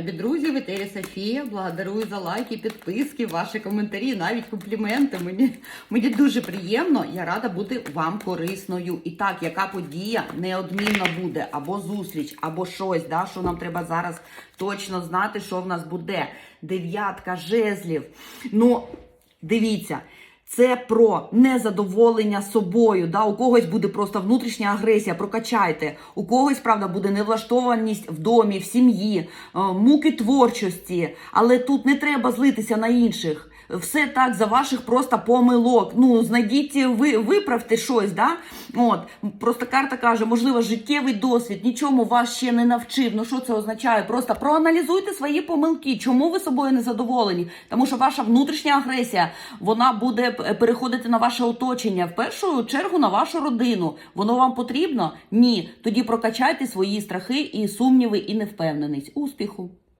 Любі друзі, в етері Софія. Благодарую за лайки, підписки, ваші коментарі, навіть компліменти. Мені, мені дуже приємно. Я рада бути вам корисною. І так, яка подія неодмінно буде, або зустріч, або щось, да, що нам треба зараз точно знати, що в нас буде. Дев'ятка жезлів. Ну, дивіться. Це про незадоволення собою. Да? У когось буде просто внутрішня агресія, прокачайте. У когось, правда, буде невлаштованість в домі, в сім'ї, е, муки творчості. Але тут не треба злитися на інших. Все так за ваших просто помилок. Ну, знайдіть, ви виправте щось, да? От просто карта каже, можливо, життєвий досвід нічому вас ще не навчив. Ну що це означає? Просто проаналізуйте свої помилки. Чому ви собою не задоволені? Тому що ваша внутрішня агресія вона буде переходити на ваше оточення, в першу чергу на вашу родину. Воно вам потрібно? Ні. Тоді прокачайте свої страхи і сумніви і невпевненість. Успіху!